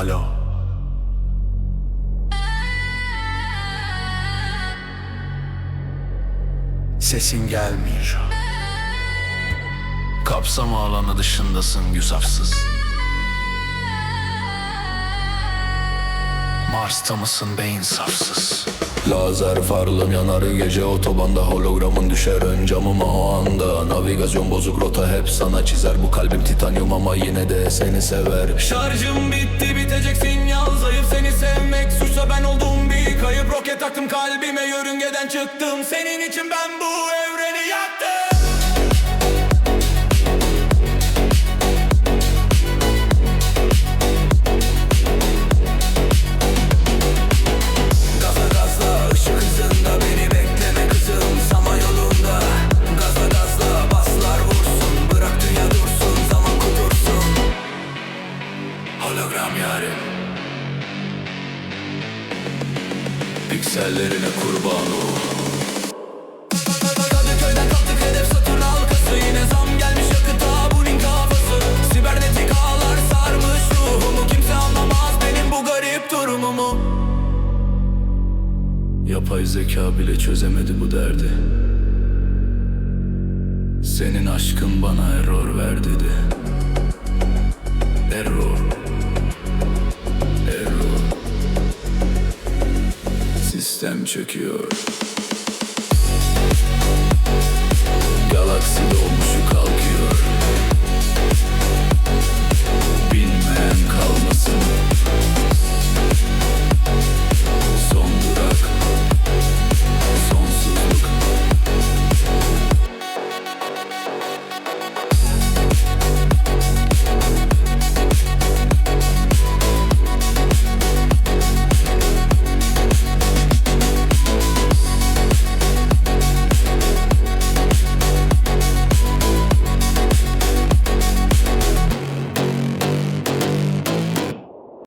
Alo. Sesin gelmiyor. Kapsam alanı dışındasın güzapsız Mars'ta mısın be insafsız Lazer farlım yanar gece otobanda Hologramın düşer ön camıma o anda. Navigasyon bozuk rota hep sana çizer. Bu kalbim titanyum ama yine de seni sever. Şarjım bitti attım kalbime yörüngeden çıktım. Senin için ben bu evreni yaktım. Gaza gazla bu garip durumumu. Yapay zeka bile çözemedi bu derdi. Senin aşkın bana error ver dedi. Error Sistem çöküyor